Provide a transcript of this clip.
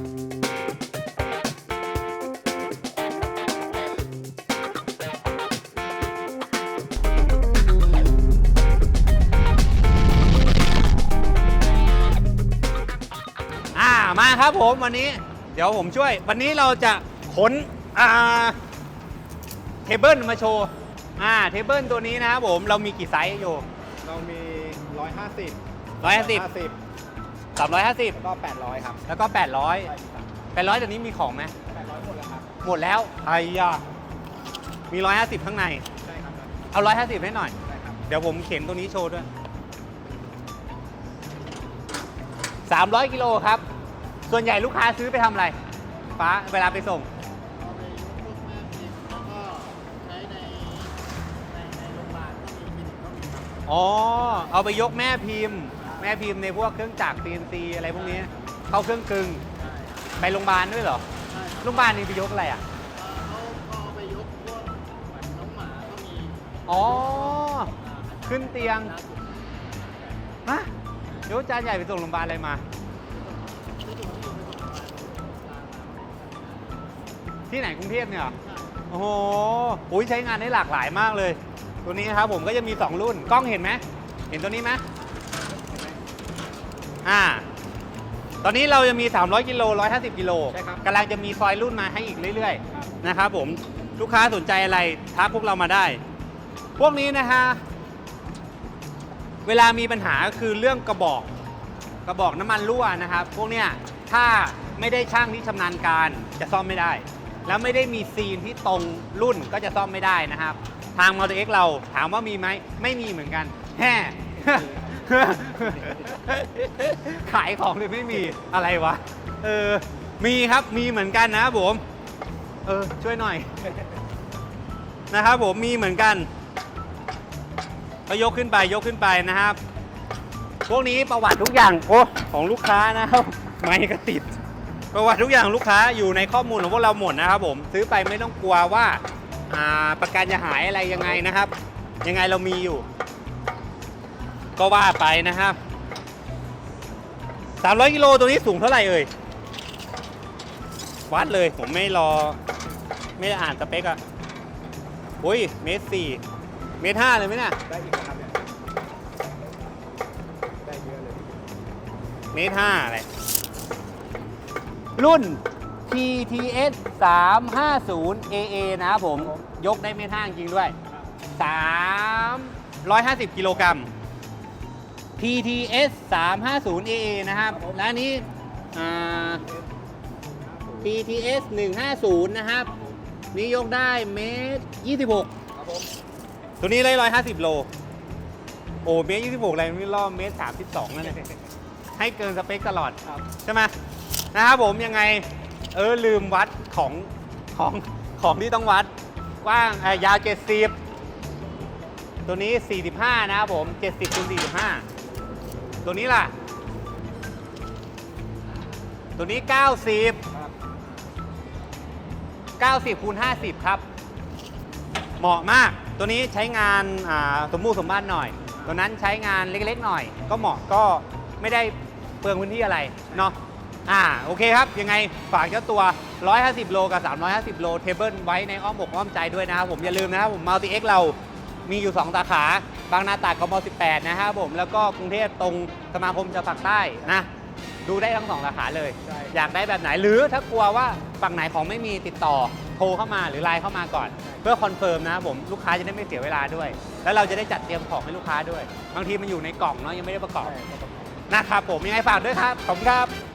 อ่ามาครับผมวันนี้ เดี๋ยวผมช่วย วันนี้เราจะขนอ่าเทเบิลมาโชว์อ่าเทเบิลตัวนี้นะครับผมเรามีกี่ไซส์อยู่ เรามี 150 150 50 350 แล้วก็ 800 ครับแล้วก็ 800ใช่ครับ800เดี๋ยวนี้มีของไหม800หมดแล้วครับ หมดแล้วไอ้ยามี 150 ข้างใน ใช่ครับ เอา 150 ให้หน่อย ใช่ครับ เดี๋ยวผมเข็นตัวนี้โชว์ด้วย 300 กิโลครับ ส่วนใหญ่ลูกค้าซื้อไปทำอะไร ฟ้าเวลาไปส่ง เอาไปยกพวกแม่พิมพ์แล้วก็ใช้ในในในโรงพยาบาลก็มีคลินิกก็มีครับ อ๋อ เอาไปยกแม่พิมพ์ แม่พิมพ์ในพวกเครื่องจักร CNC อะไรพวกนี้ เข้าเครื่องกึ่งใช่ไปโรงพยาบาลด้วยเหรอ ใช่ครับโรงพยาบาลนี่ไปยกอะไรอะเอ่อเขาก็เอาไปยกพวกเหมือนน้องหมาก็มีอ๋ออ่าขึ้นเตียง ล่าสุดฮะเดี๋ยวจานใหญ่ไปส่งโรงพยาบาลอะไรมา ที่ถูกที่ถูกไปส่งโรงพยาบาลกลางที่ไหนกรุงเทพเนี่ยเหรอใช่โอ้โหอุ้ยใช้งานได้หลากหลายมากเลย ตัวนี้ครับผมก็จะมี 2 รุ่น กล้องเห็นไหม เห็นตัวนี้ไหม อ่า ตอนนี้เราจะมี 300 กิโล 150 กิโลใช่ครับ กำลังจะมีซอยรุ่นมาให้อีกเรื่อยๆ นะครับผม ลูกค้าสนใจอะไรทักพวกเรามาได้ พวกนี้นะฮะ เวลามีปัญหาก็คือเรื่องกระบอก กระบอกน้ำมันรั่วนะครับ พวกเนี้ยถ้าไม่ได้ช่างที่ชำนาญการจะซ่อมไม่ได้ แล้วไม่ได้มีซีนที่ตรงรุ่นก็จะซ่อมไม่ได้นะครับ ทาง Model X เราถามว่ามีไหมไม่มีเหมือนกันแฮ่ ขายของเลยไม่มีอะไรวะ เออ มีครับมีเหมือนกันนะผม เออ ช่วยหน่อย นะครับผมมีเหมือนกัน ก็ยกขึ้นไปยกขึ้นไปนะครับ พวกนี้ประวัติทุกอย่างโอ้ของลูกค้านะครับ ไม่ก็ติด ประวัติทุกอย่างลูกค้าอยู่ในข้อมูลของพวกเราหมดนะครับผมซื้อไปไม่ต้องกลัวว่าอ่าประกันจะหายอะไรยังไงนะครับ ยังไงเรามีอยู่ ก็ว่าไปนะครับ 300กิโลตัวนี้สูงเท่าไหร่เอ่ย วัดเลยผมไม่รอ ไม่ได้อ่านสเปคอะโอ้ยเมตรสี่เมตรห้าเลยไหมเนี่ยได้อีกนะครับเนี่ยได้เยอะเลยเมตรห้าอะไรรุ่น TTS 350 AA นะครับผม ยกได้เมตรห้าจริงด้วย 350 กิโลกรัม TTS 350 AA นะครับและอันนี้อ่า TTS 150 นะครับ นี่ยกได้เมตร26ครับผมตัวนี้เลย150 โล โอ้เมตร26อะไรนี่รอบเมตร32นั่นเลยให้เกินสเปคตลอดครับใช่ไหมนะครับผมยังไง เออลืมวัดของของของที่ต้องวัดกว้างเอ่อยาว 70 ตัวนี้ 45 นะครับผม 70คูณ45 ตัวนี้ล่ะ ตัวนี้ 90 ครับ 90คูณ50 ครับ เหมาะมาก ตัวนี้ใช้งานอ่าสมบูรณ์สมบัติหน่อย ตัวนั้นใช้งานเล็กๆหน่อย ก็เหมาะก็ไม่ได้เปลืองพื้นที่อะไรเนาะ อ่า โอเคครับ ยังไงฝากเจ้าตัว 150 โลกับ 350 โล เทเบิลไว้ในอ้อมอกอ้อมใจด้วยนะครับผม อย่าลืมนะครับผมมัลติเอ็กเรามีอยู่ 2 สาขา บางนาตราดกม18 นะครับผมแล้วก็กรุงเทพตรงสมาคมจะปากใต้นะ ดูได้ทั้งสองสาขาเลย ใช่ อยากได้แบบไหนหรือถ้ากลัวว่าฝั่งไหนของไม่มีติดต่อโทรเข้ามาหรือไลน์เข้ามาก่อน เพื่อคอนเฟิร์มนะครับผมลูกค้าจะได้ไม่เสียเวลาด้วย แล้วเราจะได้จัดเตรียมของให้ลูกค้าด้วย บางทีมันอยู่ในกล่องเนาะยังไม่ได้ประกอบใช่ครับผมนะครับผมยังไงฝากด้วยครับขอบคุณครับ